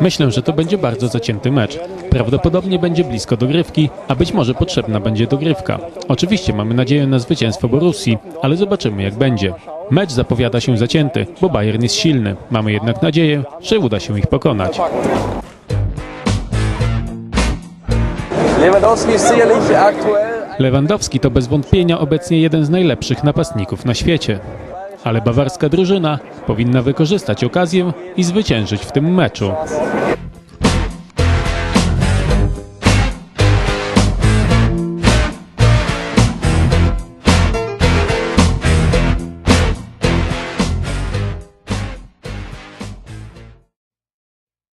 Myślę, że to będzie bardzo zacięty mecz. Prawdopodobnie będzie blisko dogrywki, a być może potrzebna będzie dogrywka. Oczywiście mamy nadzieję na zwycięstwo Borussii, ale zobaczymy jak będzie. Mecz zapowiada się zacięty, bo Bayern jest silny. Mamy jednak nadzieję, że uda się ich pokonać. Lewandowski to bez wątpienia obecnie jeden z najlepszych napastników na świecie. Ale bawarska drużyna powinna wykorzystać okazję i zwyciężyć w tym meczu.